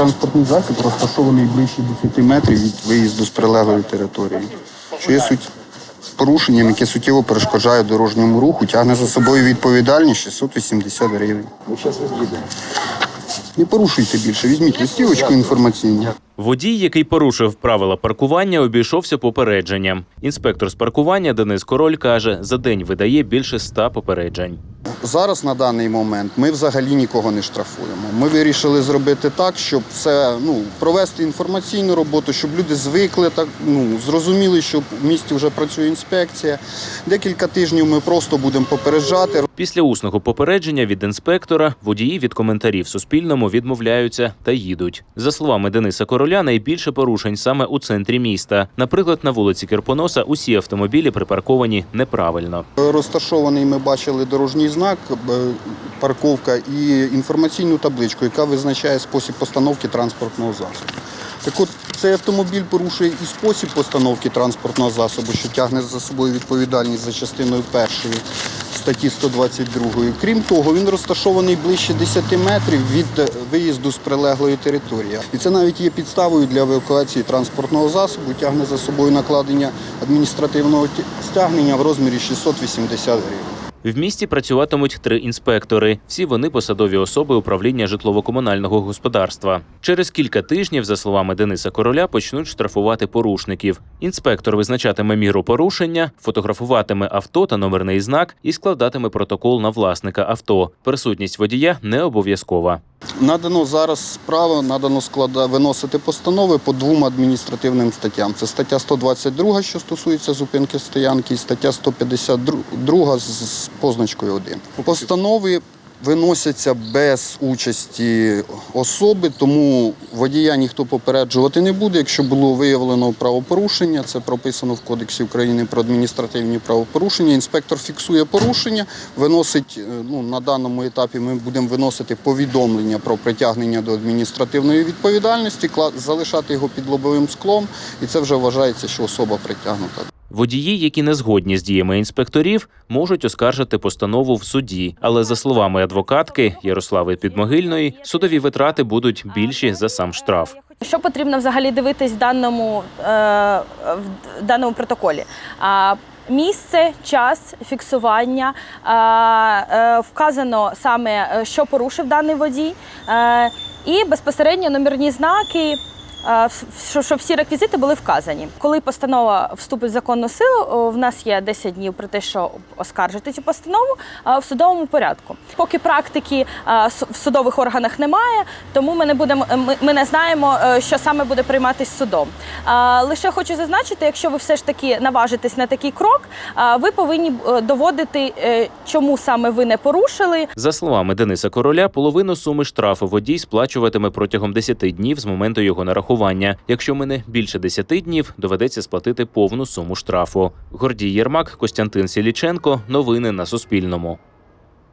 транспортний засіб розташований ближче 10 метрів від виїзду з прилеглої території. Що є суть порушенням, яке суттєво перешкоджає дорожньому руху, тягне за собою відповідальність 680 гривень. Не порушуйте більше, візьміть листівочку інформаційну. Водій, який порушив правила паркування, обійшовся попередженням. Інспектор з паркування Денис Король каже, за день видає більше ста попереджень. Зараз на даний момент ми взагалі нікого не штрафуємо. Ми вирішили зробити так, щоб це ну провести інформаційну роботу, щоб люди звикли так. Ну зрозуміли, що в місті вже працює інспекція. Декілька тижнів ми просто будемо попереджати. Після усного попередження від інспектора водії від коментарів Суспільному відмовляються та їдуть. За словами Дениса Короля, найбільше порушень саме у центрі міста. Наприклад, на вулиці Кирпоноса усі автомобілі припарковані неправильно. Розташований ми бачили дорожній знак, парковка і інформаційну табличку, яка визначає спосіб постановки транспортного засобу. Так от цей автомобіль порушує і спосіб постановки транспортного засобу, що тягне за собою відповідальність за частиною першої статті 122. Крім того, він розташований ближче 10 метрів від виїзду з прилеглої території. І це навіть є підставою для евакуації транспортного засобу, тягне за собою накладення адміністративного стягнення в розмірі 680 гривень. В місті працюватимуть три інспектори. Всі вони посадові особи управління житлово-комунального господарства. Через кілька тижнів, за словами Дениса Короля, почнуть штрафувати порушників. Інспектор визначатиме міру порушення, фотографуватиме авто та номерний знак і складатиме протокол на власника авто. Присутність водія не обов'язкова. Надано зараз право, надано склада виносити постанови по двом адміністративним статтям. Це стаття 122, що стосується зупинки стоянки, і стаття 152 з з позначкою 1. Постанови виносяться без участі особи, тому водія ніхто попереджувати не буде. Якщо було виявлено правопорушення, це прописано в Кодексі України про адміністративні правопорушення. Інспектор фіксує порушення, виносить е, ну, на даному етапі. Ми будемо виносити повідомлення про притягнення до адміністративної відповідальності, залишати його під лобовим склом, і це вже вважається, що особа притягнута. Водії, які не згодні з діями інспекторів, можуть оскаржити постанову в суді. Але за словами адвокатки Ярослави Підмогильної, судові витрати будуть більші за сам штраф. Що потрібно взагалі дивитись в даному, е, в даному протоколі? А, Місце, час фіксування, е, вказано саме, е, що порушив даний водій, і безпосередньо номерні знаки. Що, всі реквізити були вказані. Коли постанова вступить в законну силу, в нас є 10 днів про те, що оскаржити цю постанову в судовому порядку. Поки практики в судових органах немає, тому ми не будемо. Ми, не знаємо, е, що саме буде прийматись судом. Лише хочу зазначити, якщо ви все ж таки наважитесь на такий крок, ви повинні е, доводити, е, чому саме ви не порушили, За словами Дениса Короля, половину суми штрафу водій сплачуватиме протягом 10 днів з моменту його нарахування. Якщо мине більше 10 днів, доведеться сплатити повну суму штрафу. Гордій Єрмак, Костянтин Сіліченко. Новини на Суспільному.